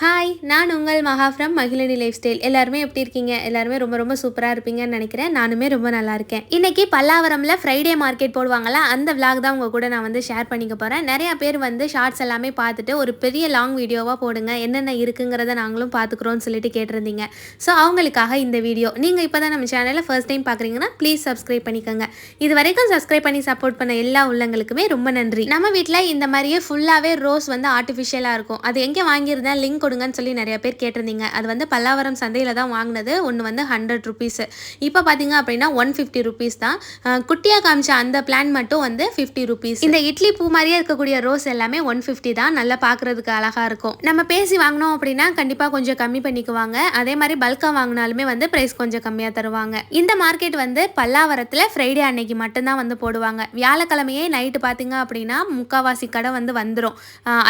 Hi நான் உங்கள் மகா ஃப்ரம் மகிழினி லைஃப் ஸ்டைல் எல்லாருமே எப்படி இருக்கீங்க? எல்லாருமே ரொம்ப ரொம்ப சூப்பராக இருப்பீங்கன்னு நினைக்கிறேன். நானுமே ரொம்ப நல்லா இருக்கேன். இன்னைக்கு பல்லாவரமில் ஃப்ரைடே மார்க்கெட் போடுவாங்களா? அந்த விளாக் தான் உங்கள் கூட நான் வந்து ஷேர் பண்ணிக்க போகிறேன் நிறையா பேர் வந்து ஷார்ட்ஸ் எல்லாமே பார்த்துட்டு ஒரு பெரிய லாங் வீடியோவாக போடுங்க. என்னென்ன இருக்குங்கிறத நாங்களும் பார்த்துக்குறோம்னு சொல்லிட்டு கேட்டிருந்தீங்க. ஸோ அவங்களுக்காக இந்த வீடியோ நீங்கள் இப்போ தான் நம்ம சேனலில் ஃபர்ஸ்ட் டைம் பார்க்குறீங்கன்னா ப்ளீஸ் சப்ஸ்கிரைப் பண்ணிக்கோங்க. இது வரைக்கும் சப்ஸ்கிரைப் பண்ணி சப்போர்ட் பண்ண எல்லா உள்ளங்களுக்குமே ரொம்ப நன்றி. நம்ம வீட்டில் இந்த மாதிரியே ஃபுல்லாகவே ரோஸ் வந்து ஆர்டிஃபிஷியலாக இருக்கும். அது எங்கே வாங்கியிருந்தேன்? லிங்க் கொடுங்கன்னு சொல்லி நிறைய பேர் கேட்டிருந்தீங்க. அது வந்து பல்லாவரம் சந்தையில் தான் வாங்கினது. ஒன்று வந்து ஹண்ட்ரட் ருபீஸ் இப்போ பார்த்தீங்க அப்படின்னா ஒன் ஃபிஃப்டி ருபீஸ் தான். குட்டியாக காமிச்ச அந்த பிளான் மட்டும் வந்து ஃபிஃப்டி ருபீஸ் இந்த இட்லி பூ மாதிரியே இருக்கக்கூடிய ரோஸ் எல்லாமே ஒன் ஃபிஃப்டி தான். நல்லா பார்க்குறதுக்கு அழகாக இருக்கும். நம்ம பேசி வாங்கினோம் அப்படின்னா கண்டிப்பாக கொஞ்சம் கம்மி பண்ணிக்குவாங்க. அதே மாதிரி பல்காக வாங்கினாலுமே வந்து ப்ரைஸ் கொஞ்சம் கம்மியாக தருவாங்க. இந்த மார்க்கெட் வந்து பல்லாவரத்தில் ஃப்ரைடே அன்னைக்கு மட்டும்தான் வந்து போடுவாங்க. வியாழக்கிழமையே நைட்டு பார்த்தீங்க அப்படின்னா முக்காவாசி கடை வந்து வந்துடும்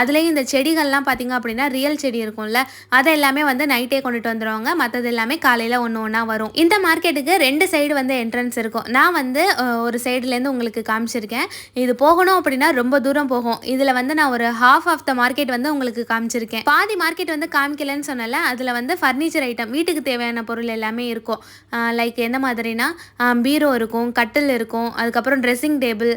அதுலேயும் இந்த செடிகள்லாம் பார்த்தீங்க அப்படின்னா ரியல் செடி இருக்கும்ல. அதை எல்லாமே வந்து நைட்டே கொண்டுட்டு வந்துடுவாங்க மற்றது எல்லாமே காலையில் ஒன்று ஒன்றா வரும். இந்த மார்க்கெட்டுக்கு ரெண்டு சைடு வந்து என்ட்ரன்ஸ் இருக்கும். நான் வந்து ஒரு சைடுலேருந்து உங்களுக்கு காமிச்சிருக்கேன். இது போகணும் அப்படின்னா ரொம்ப தூரம் போகும். இதில் வந்து நான் ஒரு ஹாஃப் ஆஃப் த மார்க்கெட் வந்து உங்களுக்கு காமிச்சிருக்கேன். பாதி மார்க்கெட் வந்து காமிக்கலன்னு சொன்னல அதில் வந்து ஃபர்னிச்சர் ஐட்டம் வீட்டுக்கு தேவையான பொருள் எல்லாமே இருக்கும். லைக் எந்த மாதிரினா பீரோ இருக்கும் கட்டில் இருக்கும் அதுக்கப்புறம் ட்ரெஸ்ஸிங் டேபிள்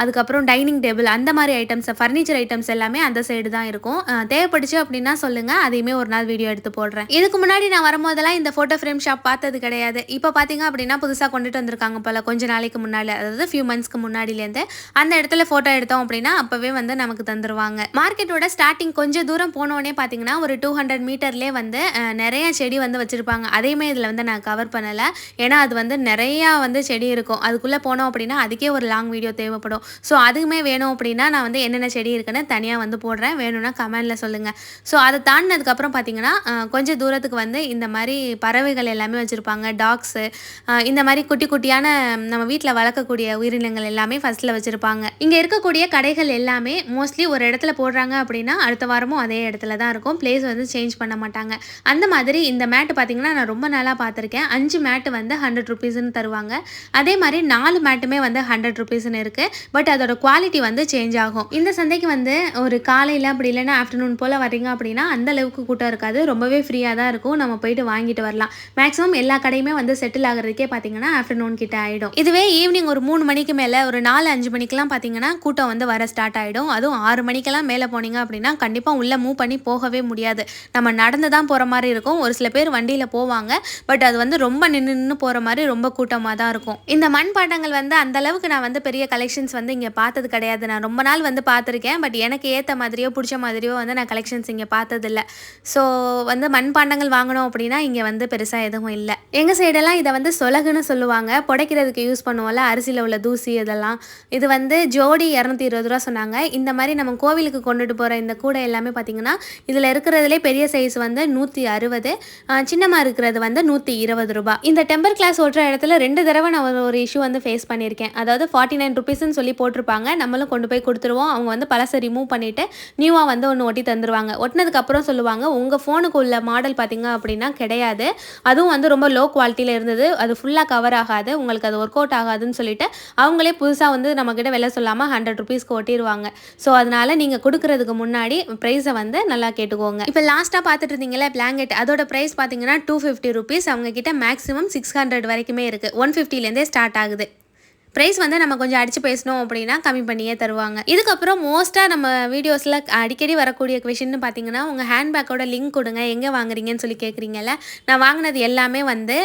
அதுக்கப்புறம் டைனிங் டேபிள் அந்த மாதிரி ஐட்டம்ஸ் ஃபர்னிச்சர் ஐட்டம்ஸ் எல்லாமே அந்த சைடு தான் இருக்கும். தேவைப்படுச்சு அப்படின்னா சொல்லுங்கள் அதையுமே ஒரு நாள் வீடியோ எடுத்து போடுறேன். இதுக்கு முன்னாடி நான் வரும்போதெல்லாம் இந்த ஃபோட்டோ ஃப்ரேம் ஷாப் பார்த்தது கிடையாது. இப்போ பார்த்தீங்க அப்படின்னா புதுசாக கொண்டுட்டு வந்திருக்காங்க போல கொஞ்ச நாளைக்கு முன்னாடி அதாவது ஃபியூ மந்த்ஸ்க்கு முன்னாடிலேருந்து அந்த இடத்துல ஃபோட்டோ எடுத்தோம் அப்படின்னா அப்போவே வந்து நமக்கு தந்துருவாங்க. மார்க்கெட்டோட ஸ்டார்டிங் கொஞ்சம் தூரம் போனோடனே பார்த்தீங்கன்னா ஒரு டூ ஹண்ட்ரட் மீட்டர்லேயே வந்து நிறைய செடி வந்து வச்சுருப்பாங்க. அதையுமே இதில் வந்து நான் கவர் பண்ணலை. ஏன்னா அது வந்து நிறையா வந்து செடி இருக்கும். அதுக்குள்ளே போனோம் அப்படின்னா அதுக்கே ஒரு லாங் வீடியோ தேவைப்படும். ஸோ அதுக்குமே வேணும் அப்படின்னா நான் வந்து என்னென்ன செடி இருக்குன்னு தனியாக வந்து போடுறேன். வேணும்னா கமெண்டில் சொல்லுங்கள் ஸோ அதை தாண்டினதுக்கப்புறம் பார்த்தீங்கன்னா கொஞ்சம் தூரத்துக்கு வந்து இந்த மாதிரி பறவைகள் எல்லாமே வச்சுருப்பாங்க டாக்ஸு இந்த மாதிரி குட்டி குட்டியான நம்ம வீட்டில் வளர்க்கக்கூடிய உயிரினங்கள் எல்லாமே ஃபஸ்ட்டில் வச்சுருப்பாங்க. இங்கே இருக்கக்கூடிய கடைகள் எல்லாமே மோஸ்ட்லி ஒரு இடத்துல போடுறாங்க அப்படின்னா அடுத்த வாரமும் அதே இடத்துல தான் இருக்கும். பிளேஸ் வந்து சேஞ்ச் பண்ண மாட்டாங்க. அந்த மாதிரி இந்த மேட்டு பார்த்தீங்கன்னா நான் ரொம்ப நாளாக பார்த்துருக்கேன் அஞ்சு மேட்டு வந்து ஹண்ட்ரட் ருபீஸ்னு தருவாங்க. அதே மாதிரி நாலு மேட்டுமே வந்து ஹண்ட்ரட் ருபீஸ்னு இருக்குது பட் அதோட குவாலிட்டி வந்து சேஞ்ச் ஆகும். இந்த சந்தைக்கு வந்து ஒரு காலையில் அப்படி இல்லைன்னா ஆஃப்டர்நூன் போல் வரீங்க அப்படின்னா அந்த அளவுக்கு கூட்டம் இருக்காது. ரொம்பவே ஃப்ரீயாக தான் இருக்கும். நம்ம போயிட்டு வாங்கிட்டு வரலாம். மேக்ஸிமம் எல்லா கடையுமே வந்து செட்டில் ஆகிறதுக்கே பார்த்தீங்கன்னா ஆஃப்டர்நூன் கிட்ட ஆகிடும் இதுவே ஈவினிங் ஒரு மூணு மணிக்கு மேலே ஒரு நாலு அஞ்சு மணிக்கெலாம் பார்த்தீங்கன்னா கூட்டம் வந்து வர ஸ்டார்ட் ஆகிடும் அதுவும் ஆறு மணிக்கெல்லாம் மேலே போனீங்க அப்படின்னா கண்டிப்பாக உள்ளே மூவ் பண்ணி போகவே முடியாது. நம்ம நடந்து தான் போகிற மாதிரி இருக்கும். ஒரு சில பேர் வண்டியில் போவாங்க. பட் அது வந்து ரொம்ப நின்று நின்று போகிற மாதிரி ரொம்ப கூட்டமாக தான் இருக்கும். இந்த மண் பாண்டங்கள் வந்து அந்த அளவுக்கு நான் வந்து பெரிய கலெக்ஷன்ஸ் வந்து இங்கே பார்த்தது கிடையாது. நான் ரொம்ப நாள் வந்து பார்த்துருக்கேன். பட் எனக்கு ஏற்ற மாதிரியோ பிடிச்ச மாதிரியோ வந்து நான் கலெக்ஷன்ஸ் இங்கே பார்த்தது பார்த்ததில்ல ஸோ வந்து மண் பாண்டங்கள் வாங்கணும் அப்படின்னா இங்கே வந்து பெருசாக எதுவும் இல்லை. எங்கள் சைடெல்லாம் இதை வந்து சொலகுன்னு சொல்லுவாங்க. புடைக்கிறதுக்கு யூஸ் பண்ணுவோம்ல அரிசியில் உள்ள தூசி இதெல்லாம். இது வந்து ஜோடி இரநூத்தி இருபது ரூபா சொன்னாங்க. இந்த மாதிரி நம்ம கோவிலுக்கு கொண்டுட்டு போகிற இந்த கூடை எல்லாமே பார்த்தீங்கன்னா இதில் இருக்கிறதுலே பெரிய சைஸ் வந்து நூற்றி அறுபது சின்னமாக இருக்கிறது வந்து நூற்றி இருபது ரூபா. இந்த டெம்பர் கிளாஸ் ஓட்டுற இடத்துல ரெண்டு தடவை நான் ஒரு- ஒரு இஷ்யூ வந்து ஃபேஸ் பண்ணியிருக்கேன். அதாவது ஃபார்ட்டி நைன் ருபீஸ்னு சொல்லி போட்டிருப்பாங்க. நம்மளும் கொண்டு போய் கொடுத்துருவோம். அவங்க வந்து பழசை ரிமூவ் பண்ணிவிட்டு நியூவாக வந்து ஒன்று ஒட்டி தந்துருவாங்க. ஒட்டினதுக்கு அப்புறம் சொல்லுவாங்க உங்கள் ஃபோனுக்கு உள்ள மாடல் பார்த்தீங்க அப்படின்னா கிடையாது. அதுவும் வந்து ரொம்ப லோ குவாலிட்டியில் இருந்தது. அது ஃபுல்லாக கவர் ஆகாது. உங்களுக்கு அது ஒர்க் அவுட் ஆகாதுன்னு சொல்லிட்டு அவங்களே புதுசாக வந்து நம்மக்கிட்ட விலை சொல்லாமல் ஹண்ட்ரட் ருபீஸ்க்கு ஒட்டிடுவாங்க ஸோ அதனால் நீங்கள் கொடுக்குறதுக்கு முன்னாடி ப்ரைஸை வந்து நல்லா கேட்டுக்கோங்க. இப்போ லாஸ்ட்டாக பார்த்துட்டு இருந்தீங்களே பிளாங்கெட் அதோட ப்ரைஸ் பார்த்தீங்கன்னா டூ ஃபிஃப்டி ருபீஸ் அவங்க கிட்ட மேக்ஸிமம் சிக்ஸ் ஹண்ட்ரட் வரைக்குமே இருக்குது ஒன் ஃபிஃப்டிலேருந்தே ஸ்டார்ட் ஆகுது. ப்ரைஸ் வந்து நம்ம கொஞ்சம் அடித்து பேசணும் அப்படின்னா கம்மி பண்ணியே தருவாங்க. இதுக்கப்புறம் மோஸ்ட்டாக நம்ம வீடியோஸில் அடிக்கடி வரக்கூடிய கொஷின்னு பார்த்தீங்கன்னா உங்கள் ஹேண்ட்பேக்கோட லிங்க் கொடுங்க. எங்கே வாங்குறீங்கன்னு சொல்லி கேட்குறீங்கல்ல நான் வாங்கினது எல்லாமே வந்து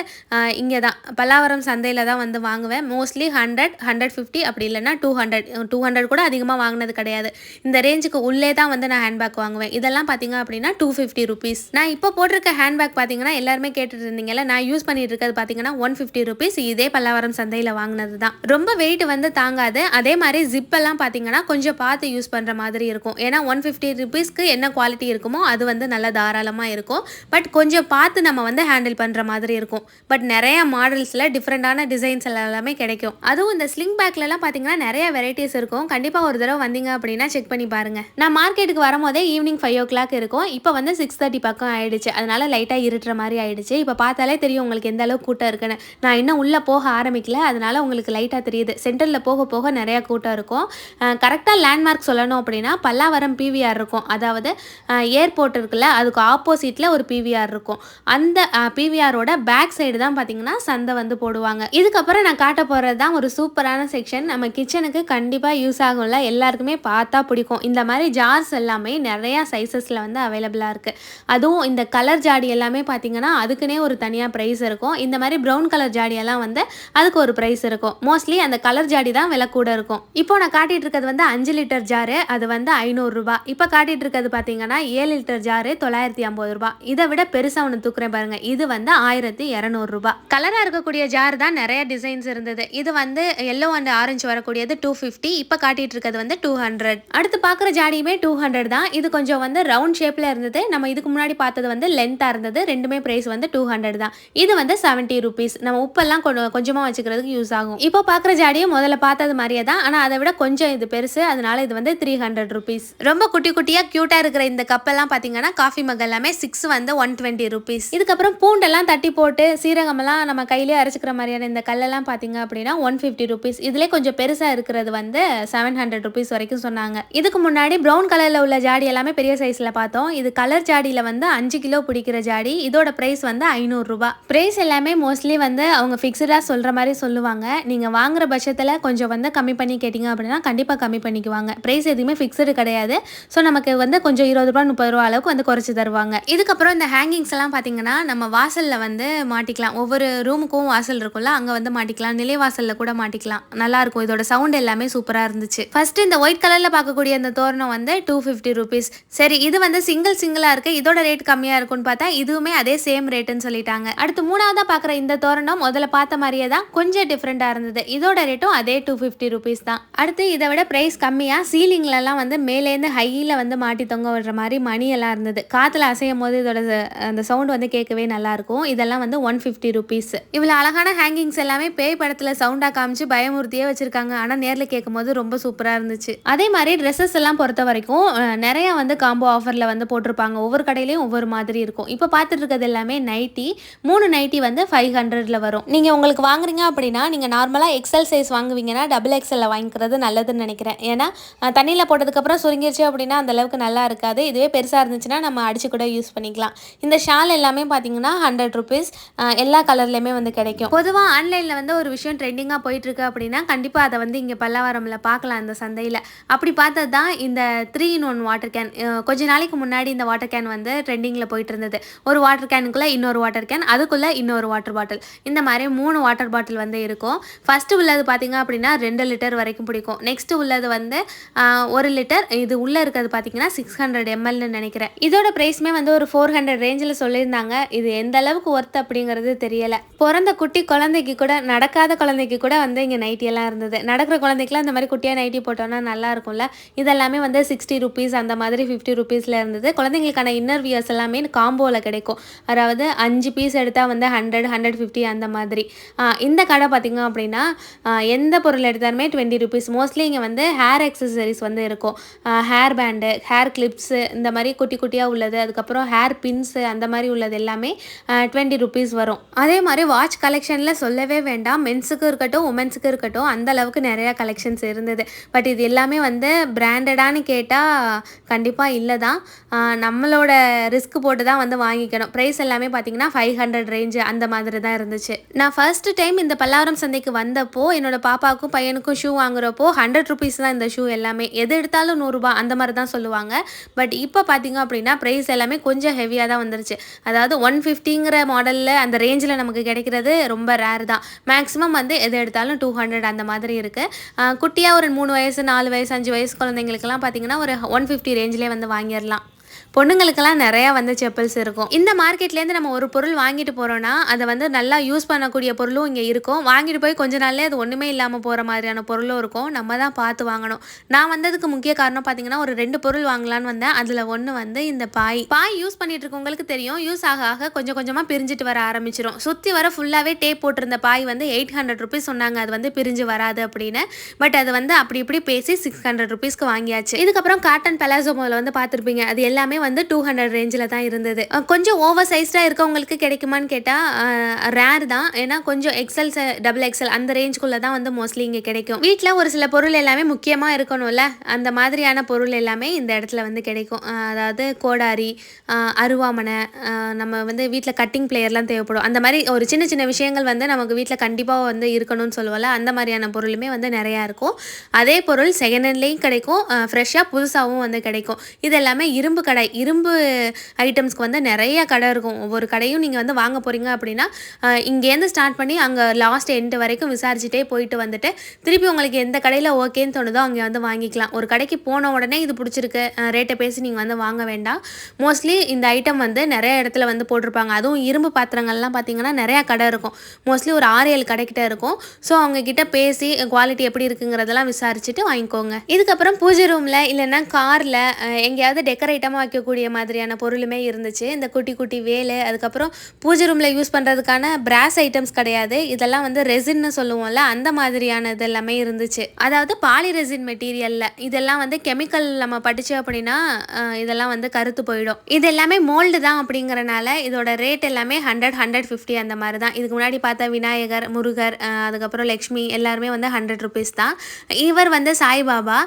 இங்கே தான் பல்லாவரம் சந்தையில் தான் வந்து வாங்குவேன். மோஸ்ட்லி ஹண்ட்ரட் ஹண்ட்ரட் ஃபிஃப்டி அப்படி இல்லைன்னா டூ ஹண்ட்ரட் டூ ஹண்ட்ரட் கூட அதிகமாக வாங்கினது கிடையாது. இந்த ரேஞ்சுக்கு உள்ளே தான் வந்து நான் ஹேண்ட்பேக் வாங்குவேன். இதெல்லாம் பார்த்தீங்க அப்படின்னா டூ ஃபிஃப்டி ருபீஸ் நான் இப்போ போட்டிருக்க ஹேண்ட்பேக் பார்த்தீங்கன்னா எல்லாருமே கேட்டுட்டு இருந்தீங்கல்ல நான் யூஸ் பண்ணிட்டு இருக்கிறது பார்த்தீங்கன்னா ஒன் ஃபிஃப்டி ருபீஸ் இதே பல்லாவரம் சந்தையில் வாங்கினது தான் ரொம்ப ரொம்ப வெயிட் வந்து தாங்காது. அதே மாதிரி ஜிப்பெல்லாம் பார்த்தீங்கன்னா கொஞ்சம் பார்த்து யூஸ் பண்ணுற மாதிரி இருக்கும். ஏன்னா ஒன் ஃபிஃப்டி ருபீஸ்க்கு என்ன குவாலிட்டி இருக்குமோ அது வந்து நல்லா தாராளமாக இருக்கும். பட் கொஞ்சம் பார்த்து நம்ம வந்து ஹேண்டில் பண்ணுற மாதிரி இருக்கும். பட் நிறைய மாடல்ஸில் டிஃப்ரெண்ட்டான டிசைன்ஸ் எல்லாமே கிடைக்கும். அதுவும் இந்த ஸ்லிங் பேக்லலாம் பார்த்தீங்கன்னா நிறைய வெரைட்டிஸ் இருக்கும். கண்டிப்பாக ஒரு தடவை வந்தீங்க அப்படின்னா செக் பண்ணி பாருங்கள் நான் மார்க்கெட்டுக்கு வரும்போதே ஈவினிங் ஃபைவ் ஓ கிளாக் இருக்கும். இப்போ வந்து சிக்ஸ் தேர்ட்டி பக்கம் ஆயிடுச்சு. அதனால லைட்டாக இருட்டுற மாதிரி ஆயிடுச்சு. இப்போ பார்த்தாலே தெரியும் உங்களுக்கு எந்த அளவுக்கு கூட்டம் இருக்குன்னு. நான் இன்னும் உள்ளே போக ஆரம்பிக்கல. அதனால உங்களுக்கு லைட்டாக கிளியராக தெரியுது. சென்டரில் போக போக நிறையா கூட்டம் இருக்கும். கரெக்டாக லேண்ட்மார்க் சொல்லணும் அப்படின்னா பல்லாவரம் பிவிஆர் இருக்கும். அதாவது ஏர்போர்ட் இருக்குல்ல அதுக்கு ஆப்போசிட்டில் ஒரு பிவிஆர் இருக்கும். அந்த பிவிஆரோட பேக் சைடு தான் பார்த்தீங்கன்னா சந்தை வந்து போடுவாங்க. இதுக்கப்புறம் நான் காட்ட போகிறது தான் ஒரு சூப்பரான செக்ஷன் நம்ம கிச்சனுக்கு கண்டிப்பாக யூஸ் ஆகும்ல. எல்லாருக்குமே பார்த்தா பிடிக்கும். இந்த மாதிரி ஜார்ஸ் எல்லாமே நிறையா சைஸஸில் வந்து அவைலபிளாக இருக்குது அதுவும் இந்த கலர் ஜாடி எல்லாமே பார்த்தீங்கன்னா அதுக்குன்னே ஒரு தனியாக ப்ரைஸ் இருக்கும். இந்த மாதிரி ப்ரௌன் கலர் ஜாடியெல்லாம் வந்து அதுக்கு ஒரு ப்ரைஸ் இருக்கும். மோஸ்ட்லி அந்த கலர் ஜாடி தான் விலை கூட இருக்கும். இப்போ நான் காட்டிட்டு இருக்கிறது வந்து அஞ்சு லிட்டர் ஜாரு அது வந்து ஐநூறுரூபா இப்போ காட்டிட்டு இருக்கிறது பார்த்தீங்கன்னா ஏழு லிட்டர் ஜாரு தொள்ளாயிரத்தி ஐம்பது ரூபா இதை விட பெருசாக ஒன்று தூக்குறேன் பாருங்க. இது வந்து ஆயிரத்தி இரநூறுபா கலராக இருக்கக்கூடிய ஜார் தான் நிறைய டிசைன்ஸ் இருந்தது. இது வந்து எல்லோ அண்ட் ஆரஞ்சு வரக்கூடியது டூ ஃபிஃப்டி இப்போ காட்டிட்டு இருக்கிறது வந்து டூ ஹண்ட்ரட் அடுத்து பார்க்குற ஜாடியுமே டூ ஹண்ட்ரட் தான். இது கொஞ்சம் வந்து ரவுண்ட் ஷேப்பில் இருந்தது. நம்ம இதுக்கு முன்னாடி பார்த்தது வந்து லென்த்தாக இருந்தது. ரெண்டுமே ப்ரைஸ் வந்து டூ ஹண்ட்ரட் தான். இது வந்து செவன்ட்டி ருபீஸ் நம்ம உப்பெல்லாம் கொஞ்சம் கொஞ்சமாக வச்சுக்கிறதுக்கு யூஸ் ஆகும். இப்போ பார்க்குற ஜாடியும் முதல்ல பார்த்தது மாதிரியே தான் ஆனால் அதை விட கொஞ்சம் இது பெருசு. அதனால இது வந்து த்ரீ ஹண்ட்ரட் ருபீஸ் ரொம்ப குட்டி குட்டியாக க்யூட்டாக இருக்கிற இந்த கப்பெல்லாம் பார்த்தீங்கன்னா காஃபி மக் எல்லாமே சிக்ஸ் வந்து ஒன் டுவெண்ட்டி ருபீஸ் இதுக்கப்புறம் பூண்டெல்லாம் தட்டி போட்டு சீரகமெல்லாம் நம்ம கையிலே அரைச்சிக்கிற மாதிரியான இந்த கல்லெல்லாம் பார்த்தீங்க அப்படின்னா ஒன் ஃபிஃப்டி ருபீஸ் இதுலேயே கொஞ்சம் பெருசாக இருக்கிறது வந்து செவன் ஹண்ட்ரட் ருபீஸ் வரைக்கும் சொன்னாங்க. இதுக்கு முன்னாடி ப்ரௌன் கலரில் உள்ள ஜாடி எல்லாமே பெரிய சைஸில் பார்த்தோம். இது கலர் ஜாடியில் வந்து அஞ்சு கிலோ பிடிக்கிற ஜாடி. இதோட ப்ரைஸ் வந்து ஐநூறுரூபா ப்ரைஸ் எல்லாமே மோஸ்ட்லி வந்து அவங்க ஃபிக்ஸ்டாக சொல்கிற மாதிரி சொல்லுவாங்க. நீங்கள் வாங்க வாங்குற பட்சத்தில் கொஞ்சம் வந்து கம்மி பண்ணி கேட்டிங்க அப்படின்னா கண்டிப்பாக கம்மி பண்ணிக்குவாங்க. ப்ரைஸ் எதுவுமே ஃபிக்ஸ்டு கிடையாது. ஸோ நமக்கு வந்து கொஞ்சம் இருபது ரூபா முப்பது ரூபா அளவுக்கு வந்து குறைச்சி தருவாங்க. இதுக்கப்புறம் இந்த ஹேங்கிங்ஸ் எல்லாம் பார்த்தீங்கன்னா நம்ம வாசலில் வந்து மாட்டிக்கலாம். ஒவ்வொரு ரூமுக்கும் வாசல் இருக்கும்ல அங்கே வந்து மாட்டிக்கலாம். நிலை வாசலில் கூட மாட்டிக்கலாம். நல்லா இருக்கும். இதோட சவுண்ட் எல்லாமே சூப்பராக இருந்துச்சு. ஃபர்ஸ்ட் இந்த ஒயிட் கலரில் பார்க்கக்கூடிய இந்த தோரணம் வந்து டூ ஃபிஃப்டி ருபீஸ் சரி இது வந்து சிங்கிள் சிங்கிளாக இருக்குது இதோட ரேட் கம்மியாக இருக்கும்னு பார்த்தா இதுவுமே அதே சேம் ரேட்டுன்னு சொல்லிட்டாங்க. அடுத்து மூணாவதாக பார்க்குற இந்த தோரணம் முதல்ல பார்த்த மாதிரியே தான் கொஞ்சம் டிஃப்ரெண்ட்டாக இருந்தது. இது இதோட ரேட்டும் அதே டூ ஃபிஃப்டி ருபீஸ் தான். அடுத்து இதை விட ப்ரைஸ் கம்மியாக சீலிங்லலாம் வந்து மேலேருந்து ஹையில் வந்து மாட்டி தொங்க விடுற மாதிரி மணியெல்லாம் இருந்தது. காற்றுல அசையும் போது இதோட அந்த சவுண்ட் வந்து கேட்கவே நல்லாயிருக்கும் இதெல்லாம் வந்து ஒன் ஃபிஃப்டி ருபீஸ் இவ்வளோ அழகான ஹேங்கிங்ஸ் எல்லாமே பேய் படத்தில் சவுண்டாக காமிச்சு பயமுறுத்தியே வச்சுருக்காங்க. ஆனால் நேரில் கேட்கும்போது ரொம்ப சூப்பராக இருந்துச்சு. அதே மாதிரி ட்ரெஸ்ஸஸ் எல்லாம் பொறுத்த வரைக்கும் நிறையா நிறைய வந்து காம்போ ஆஃபரில் வந்து போட்டிருப்பாங்க. ஒவ்வொரு கடையிலையும் ஒவ்வொரு மாதிரி இருக்கும். இப்போ பார்த்துட்டு இருக்கிறது எல்லாமே நைட்டி மூணு நைட்டி வந்து ஃபைவ் ஹண்ட்ரடில் வரும். நீங்கள் உங்களுக்கு வாங்குறீங்க அப்படின்னா நீங்கள் நார்மலாக எக்ஸல் சைஸ் வாங்குவீங்கன்னா டபுள் எக்ஸலில் வாங்கிக்கிறது நல்லதுன்னு நினைக்கிறேன். ஏன்னா தண்ணியில் போட்டதுக்கப்புறம் சுருங்கிருச்சு அப்படின்னா அந்த அளவுக்கு நல்லா இருக்காது. இதுவே பெருசாக இருந்துச்சுன்னா நம்ம அடிச்சு கூட யூஸ் பண்ணிக்கலாம். இந்த ஷால் எல்லாமே பார்த்தீங்கன்னா ஹண்ட்ரட் ருபீஸ் எல்லா கலர்லேயுமே வந்து கிடைக்கும். பொதுவாக ஆன்லைனில் வந்து ஒரு விஷயம் ட்ரெண்டிங்காக போயிட்டுருக்கு அப்படின்னா கண்டிப்பாக அதை வந்து இங்கே பல்லாவரமில் பார்க்கலாம் அந்த சந்தையில். அப்படி பார்த்தது தான் இந்த three in one water can கொஞ்ச நாளைக்கு முன்னாடி இந்த வாட்டர் கேன் வந்து ட்ரெண்டிங்கில் போயிட்டு இருந்தது ஒரு வாட்டர் கேனுக்குள்ளே இன்னொரு வாட்டர் கேன் அதுக்குள்ளே இன்னொரு வாட்டர் பாட்டில் இந்த மாதிரி மூணு வாட்டர் பாட்டில் வந்து இருக்கும். ஃபஸ்ட்டு உள்ளது பார்த்தீங்க அப்படின்னா ரெண்டு லிட்டர் வரைக்கும் பிடிக்கும். நெக்ஸ்ட்டு உள்ளது வந்து ஒரு லிட்டர். இது உள்ளே இருக்கிறது பார்த்தீங்கன்னா சிக்ஸ் ஹண்ட்ரட் எம்எல்னு நினைக்கிறேன். இதோட ப்ரைஸுமே வந்து ஒரு ஃபோர் ஹண்ட்ரட் ரேஞ்சில் சொல்லியிருந்தாங்க. இது எந்த அளவுக்கு ஒர்த் அப்படிங்கிறது தெரியலை. பிறந்த குட்டி குழந்தைக்கு கூட நடக்காத குழந்தைக்கு கூட வந்து இங்கே நைட்டியெல்லாம் இருந்தது. நடக்கிற குழந்தைக்குலாம் இந்த மாதிரி குட்டியாக நைட்டி போட்டோம்னா நல்லா இருக்கும்ல. இதெல்லாமே வந்து சிக்ஸ்டி ருபீஸ் அந்த மாதிரி ஃபிஃப்டி ருபீஸில் இருந்தது. குழந்தைங்களுக்கான இன்னர் வியர்ஸ் எல்லாமே காம்போவில் கிடைக்கும். அதாவது அஞ்சு பீஸ் எடுத்தால் வந்து ஹண்ட்ரட் ஹண்ட்ரட் ஃபிஃப்டி அந்த மாதிரி. இந்த கடை பார்த்திங்க அப்படின்னா எந்த பொருள் எடுத்தாலுமே டுவெண்ட்டி ருபீஸ் மோஸ்ட்லி இங்கே வந்து ஹேர் அக்சசரிஸ் வந்து இருக்கும். ஹேர் பேண்டு ஹேர் கிளிப்ஸு இந்த மாதிரி குட்டி குட்டியாக உள்ளது அதுக்கப்புறம் ஹேர் பின்ஸு அந்த மாதிரி உள்ளது எல்லாமே டுவெண்ட்டி ருபீஸ் வரும். அதே மாதிரி வாட்ச் கலெக்ஷனில் சொல்லவே வேண்டாம். மென்ஸுக்கு இருக்கட்டும் உமன்ஸுக்கு இருக்கட்டும் அந்த அளவுக்கு நிறையா கலெக்ஷன்ஸ் இருந்தது. பட் இது எல்லாமே வந்து பிராண்டடான்னு கேட்டால் கண்டிப்பாக இல்லை தான் நம்மளோட ரிஸ்க் போட்டு தான் வந்து வாங்கிக்கணும். ப்ரைஸ் எல்லாமே பார்த்தீங்கன்னா ஃபைவ் ஹண்ட்ரட் ரேஞ்சு அந்த மாதிரி தான் இருந்துச்சு. நான் ஃபர்ஸ்ட் டைம் இந்த பல்லாவரம் சந்தைக்கு வந்தப்போ என்னோட பாப்பாவுக்கும் பையனுக்கும் ஷூ வாங்குறப்போ ஹண்ட்ரட் ருபீஸ் தான் இந்த ஷூ எல்லாமே. எது எடுத்தாலும் நூறுரூபா அந்த மாதிரி தான் சொல்லுவாங்க. பட் இப்போ பார்த்தீங்க அப்படின்னா ப்ரைஸ் எல்லாமே கொஞ்சம் ஹெவியாக தான் வந்துருச்சு. அதாவது ஒன் ஃபிஃப்டிங்கிற மாடலில் அந்த ரேஞ்சில் நமக்கு கிடைக்கிறது ரொம்ப ரேர் தான். மேக்ஸிமம் வந்து எது எடுத்தாலும் டூ ஹண்ட்ரட் அந்த மாதிரி இருக்குது குட்டியாக ஒரு மூணு வயசு நாலு வயசு அஞ்சு வயசு குழந்தைங்களுக்குலாம் பார்த்தீங்கன்னா ஒரு ஒன் ஃபிஃப்டி ரேஞ்சிலே வந்து வாங்கிடலாம். பொண்ணுங்களுக்கெல்லாம் நிறையா வந்து செப்பல்ஸ் இருக்கும். இந்த மார்க்கெட்லேருந்து நம்ம ஒரு பொருள் வாங்கிட்டு போகிறோன்னா அதை வந்து நல்லா யூஸ் பண்ணக்கூடிய பொருளும் இங்கே இருக்கும். வாங்கிட்டு போய் கொஞ்ச நாள்லேயே அது ஒன்றுமே இல்லாமல் போகிற மாதிரியான பொருளும் இருக்கும். நம்ம தான் பார்த்து வாங்கணும். நான் வந்ததுக்கு முக்கிய காரணம் பார்த்தீங்கன்னா ஒரு ரெண்டு பொருள் வாங்கலான்னு வந்தேன். அதில் ஒன்று வந்து இந்த பாய். பாய் யூஸ் பண்ணிட்டு இருக்கவங்களுக்கு தெரியும். யூஸ் ஆக ஆக கொஞ்சம் கொஞ்சமாக பிரிஞ்சுட்டு வர ஆரம்பிச்சிடும் சுற்றி வர ஃபுல்லாகவே டேப் போட்டிருந்த பாய் வந்து எயிட் ஹண்ட்ரட் ருபீஸ் சொன்னாங்க. அது வந்து பிரிஞ்சு வராது அப்படின்னு. பட் அது வந்து அப்படி இப்படி பேசி சிக்ஸ் ஹண்ட்ரட் ருபீஸ்க்கு வாங்கியாச்சு. இதுக்கப்புறம் காட்டன் பலாசோ முதல்ல வந்து பார்த்துருப்பீங்க. அது எல்லாமே வந்து டூ ஹண்ட்ரட் ரேஞ்சில் தான் இருந்தது. கொஞ்சம் ஓவர் சைஸ்டாக இருக்கவங்களுக்கு கிடைக்குமான்னு கேட்டால் ரேர் தான். ஏன்னா கொஞ்சம் எக்ஸல் டபுள் எக்ஸல் அந்த ரேஞ்சுக்குள்ளே தான் வந்து மோஸ்ட்லி இங்கே கிடைக்கும். வீட்டில் ஒரு சில பொருள் எல்லாமே முக்கியமாக இருக்கணும்ல. அந்த மாதிரியான பொருள் எல்லாமே இந்த இடத்துல வந்து கிடைக்கும். அதாவது கோடாரி அருவாமனை நம்ம வந்து வீட்டில் கட்டிங் பிளேயர்லாம் தேவைப்படும். அந்த மாதிரி ஒரு சின்ன சின்ன விஷயங்கள் வந்து நமக்கு வீட்டில் கண்டிப்பாக வந்து இருக்கணும்னு சொல்லுவோம்ல. அந்த மாதிரியான பொருளுமே வந்து நிறையா இருக்கும். அதே பொருள் செகண்ட் ஹேண்ட்லேயும் கிடைக்கும். ஃப்ரெஷ்ஷாக புதுசாகவும் வந்து கிடைக்கும். இது எல்லாமே இரும்பு கடை இரும்பு ஐட்டம்ஸ்க்கு வந்து நிறைய கடை இருக்கும். ஒவ்வொரு கடையும் நீங்கள் வந்து வாங்க போகிறீங்க அப்படின்னா இங்கேருந்து ஸ்டார்ட் பண்ணி அங்கே லாஸ்ட் எண்டு வரைக்கும் விசாரிச்சுட்டே போயிட்டு வந்துட்டு திருப்பி உங்களுக்கு எந்த கடையில் ஓகேன்னு தோணுதோ அங்கே வந்து வாங்கிக்கலாம். ஒரு கடைக்கு போன உடனே இது பிடிச்சிருக்கு. ரேட்டை பேசி நீங்கள் வந்து வாங்க வேண்டாம். மோஸ்ட்லி இந்த ஐட்டம் வந்து நிறைய இடத்துல வந்து போட்டிருப்பாங்க. அதுவும் இரும்பு பாத்திரங்கள்லாம் பார்த்தீங்கன்னா நிறையா கடை இருக்கும். மோஸ்ட்லி ஒரு ஆறு ஏழு கடைக்கிட்ட இருக்கும். ஸோ அவங்கக்கிட்ட பேசி குவாலிட்டி எப்படி இருக்குங்கிறதெல்லாம் விசாரிச்சுட்டு வாங்கிக்கோங்க. இதுக்கப்புறம் பூஜை ரூமில் இல்லைன்னா காரில் எங்கேயாவது டெக்கரேட்டமாக இருக்கக்கூடிய மாதிரியான பொருளுமே இருந்துச்சு. இந்த குட்டி குட்டி வேலை அதுக்கப்புறம் பூஜை ரூமில் யூஸ் பண்ணுறதுக்கான பிராஸ் ஐட்டம்ஸ் கிடையாது. இதெல்லாம் வந்து ரெசின்னு சொல்லுவோம்ல அந்த மாதிரியான இது எல்லாமே இருந்துச்சு. அதாவது பாலி ரெசின் மெட்டீரியலில் இதெல்லாம் வந்து கெமிக்கல் நம்ம படிச்சு அப்படின்னா இதெல்லாம் வந்து கருத்து போயிடும். இது எல்லாமே மோல்டு தான் அப்படிங்கிறனால இதோட ரேட் எல்லாமே ஹண்ட்ரட் ஹண்ட்ரட் ஃபிஃப்டி அந்த மாதிரி தான். இதுக்கு முன்னாடி பார்த்தா விநாயகர் முருகர் அதுக்கப்புறம் லக்ஷ்மி எல்லாருமே வந்து ஹண்ட்ரட் ருபீஸ் தான். இவர் வந்து சாய்பாபா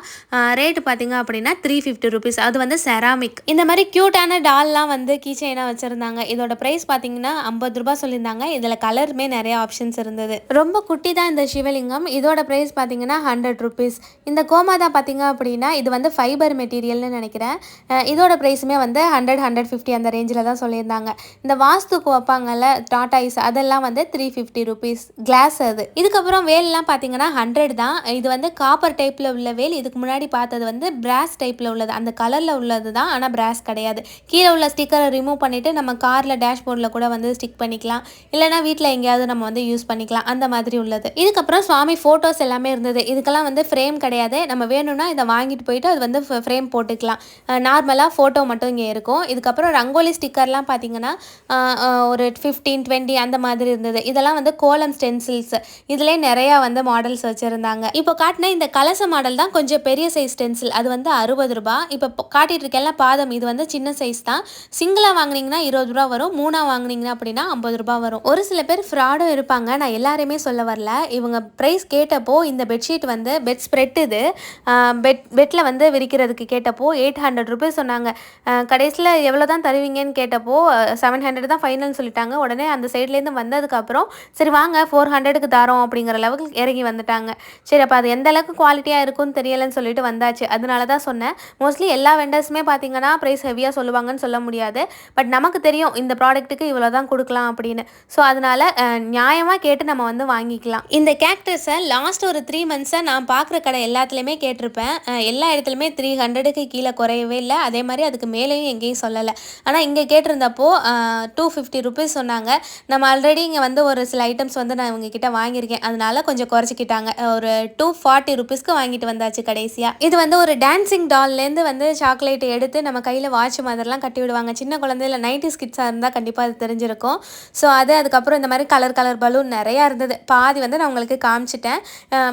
ரேட்டு பார்த்தீங்க அப்படின்னா த்ரீ ஃபிஃப்டி ருபீஸ் அது வந்து செராமிக் இந்த மாதிரி க்யூட்டான டால்லாம் வந்து கீ வச்சுருந்தாங்க. இதோட ப்ரைஸ் பார்த்தீங்கன்னா ஐம்பது ரூபாய் சொல்லியிருந்தாங்க. இதில் கலருமே நிறைய ஆப்ஷன்ஸ் இருந்தது. ரொம்ப குட்டி தான் இந்த சிவலிங்கம். இதோட ப்ரைஸ் பார்த்தீங்கன்னா ஹண்ட்ரட் ருபீஸ் இந்த கோமாதா பார்த்தீங்க அப்படின்னா இது வந்து ஃபைபர் மெட்டீரியல்னு நினைக்கிறேன். இதோட ப்ரைஸுமே வந்து ஹண்ட்ரட் ஹண்ட்ரட் ஃபிஃப்டி அந்த ரேஞ்சில் தான் சொல்லியிருந்தாங்க. இந்த வாஸ்துக்கு வைப்பாங்கல்ல டாட்டாய்ஸ் அதெல்லாம் வந்து த்ரீ ஃபிஃப்டி ருபீஸ் கிளாஸ் அது. இதுக்கப்புறம் வேல்லாம் பார்த்தீங்கன்னா ஹண்ட்ரட் தான். இது வந்து காப்பர் டைப்பில் உள்ள வேல். இதுக்கு முன்னாடி பார்த்தது வந்து பிராஸ் டைப்பில் உள்ளது. அந்த கலரில் உள்ளது தான். ஆனால் பிராஸ் கிடையாது. கீழே உள்ள ஸ்டிக்கரை ரிமூவ் பண்ணிவிட்டு நம்ம காரில் டேஷ்போர்டில் கூட வந்து ஸ்டிக் பண்ணிக்கலாம். இல்லைனா வீட்டில் எங்கேயாவது நம்ம வந்து யூஸ் பண்ணிக்கலாம். அந்த மாதிரி உள்ளது. இதுக்கப்புறம் சுவாமி ஃபோட்டோஸ் எல்லாமே இருந்தது. இதுக்கெல்லாம் வந்து ஃப்ரேம் கிடையாது. நம்ம வேணும்னா இதை வாங்கிட்டு போயிட்டு அது வந்து ஃப்ரேம் போட்டுக்கலாம். நார்மலாக ஃபோட்டோ மட்டும் இங்கே இருக்கும். இதுக்கப்புறம் ரங்கோலி ஸ்டிக்கர்லாம் பார்த்தீங்கன்னா ஒரு ஃபிஃப்டீன் டுவெண்ட்டி அந்த மாதிரி இருந்தது. இதெல்லாம் வந்து கோலம் ஸ்டென்சில்ஸ் இதுலேயே நிறையா வந்து மாடல்ஸ் வச்சுருந்தாங்க. இப்போ காட்டின இந்த கலச மாடல் தான் கொஞ்சம் பெரிய சைஸ் ஸ்டென்சில் அது வந்து அறுபது ரூபாய். இப்போ காட்டிகிட்டு இருக்கெல்லாம் பாதம் இது வந்து சின்ன சைஸ் தான். சிங்கிளாக வாங்குனீங்கன்னா இருபது ரூபா வரும். மூணாக வாங்குனீங்கன்னா அப்படின்னா ஐம்பது ரூபா வரும். ஒரு சில பேர் ஃப்ராடும் இருப்பாங்க. நான் எல்லாருமே சொல்ல வரல. இவங்க ப்ரைஸ் கேட்டப்போ இந்த பெட்ஷீட் வந்து பெட் ஸ்ப்ரெட் இது. பெட் பெட்டில் வந்து விரிக்கிறதுக்கு கேட்டப்போ எயிட் ஹண்ட்ரட் ருபீஸ் சொன்னாங்க. கடைசியில் எவ்வளோ தான் தருவீங்கன்னு கேட்டப்போ செவன் ஹண்ட்ரட் தான் ஃபைனல்னு சொல்லிட்டாங்க. உடனே அந்த சைட்லேருந்து வந்ததுக்கப்புறம் சரி வாங்க ஃபோர் ஹண்ட்ரடுக்கு தரோம் அப்படிங்கிற லெவலுக்கு இறங்கி வந்துட்டாங்க. சரி அப்போ அது எந்த அளவுக்கு குவாலிட்டியாக இருக்கும்னு தெரியலன்னு சொல்லிட்டு வந்தாச்சு. அதனால தான் சொன்னேன். மோஸ்ட்லி எல்லா வெண்டர்ஸுமே பார்த்தீங்கன்னா ப்ரைஸ் ஹெவியாக சொல்லுவாங்கன்னு சொல்ல முடியாது. பட் நமக்கு தெரியும் இந்த ப்ராடக்ட்டுக்கு இவ்வளோ தான் கொடுக்கலாம் அப்படின்னு. ஸோ அதனால நியாயமாக கேட்டு நம்ம வந்து வாங்கிக்கலாம். இந்த கேக்டஸை லாஸ்ட் ஒரு த்ரீ மந்த்ஸாக நான் பார்க்குற கடை எல்லாத்துலேயுமே கேட்டிருப்பேன். எல்லா இடத்துலையுமே த்ரீ ஹண்ட்ரடுக்கு கீழே குறையவே இல்லை. அதே மாதிரி அதுக்கு மேலேயும் எங்கேயும் சொல்லலை. ஆனால் இங்கே கேட்டிருந்தப்போ டூ ஃபிஃப்டி ருபீஸ் சொன்னாங்க. நம்ம ஆல்ரெடி இங்கே வந்து ஒரு சில ஐட்டம்ஸ் வந்து நான் இவங்ககிட்ட வாங்கியிருக்கேன். அதனால கொஞ்சம் குறைச்சிக்கிட்டாங்க. ஒரு டூ ஃபார்ட்டி ருபீஸ்க்கு வாங்கிட்டு வந்தாச்சு கடைசியாக இது வந்து ஒரு டான்சிங் டால்லேருந்து வந்து சாக்லேட் எடுத்து நம்ம கையில் வாட்ச் மாதிரிலாம் கட்டி விடுவாங்க. சின்ன குழந்தையில நைன்டி கிட்ஸாக இருந்தால் கண்டிப்பாக அது தெரிஞ்சிருக்கும். ஸோ அது அதுக்கப்புறம் இந்த மாதிரி கலர் கலர் பலூன் நிறையா இருந்தது. பாதி வந்து நான் உங்களுக்கு காமிச்சிட்டேன்.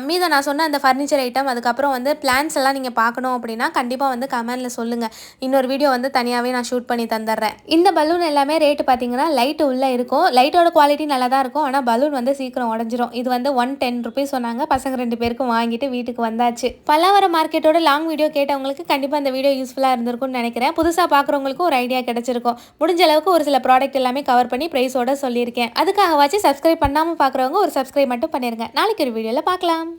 மீதம் நான் சொன்ன அந்த ஃபர்னிச்சர் ஐட்டம் அதுக்கப்புறம் வந்து பிளான்ஸ் எல்லாம் நீங்கள் பார்க்கணும் அப்படின்னா கண்டிப்பாக வந்து கமெண்டில் சொல்லுங்கள் இன்னொரு வீடியோ வந்து தனியாகவே நான் ஷூட் பண்ணி தந்துடுறேன். இந்த பலூன் எல்லாமே ரேட்டு பார்த்தீங்கன்னா லைட்டு உள்ளே இருக்கும். லைட்டோட குவாலிட்டி நல்லா தான் இருக்கும். ஆனால் பலூன் வந்து சீக்கிரம் உடஞ்சிரும். இது வந்து ஒன் டென் ருபீஸ் சொன்னாங்க. பசங்க ரெண்டு பேருக்கும் வாங்கிட்டு வீட்டுக்கு வந்தாச்சு. பல்லாவரம் மார்க்கெட்டோட லாங் வீடியோ கேட்டவங்களுக்கு கண்டிப்பாக இந்த வீடியோ யூஸ்ஃபுல்லாக இருந்திருக்கும்னு நினைக்கிறேன். புதுசாக பார்க்குறவங்களுக்கும் ஒரு ஐடியா கிடச்சிருக்கும். முடிஞ்ச அளவுக்கு ஒரு சில ப்ராடக்ட் எல்லாமே கவர் பண்ணி ப்ரைஸோட சொல்லியிருக்கேன். அதுக்காகவாச்சும் சப்ஸ்கிரைப் பண்ணாமல் பார்க்குறவங்க ஒரு சப்ஸ்கிரைப் மட்டும் பண்ணிருங்க. நாளைக்கு ஒரு வீடியோவில் பார்க்கலாம்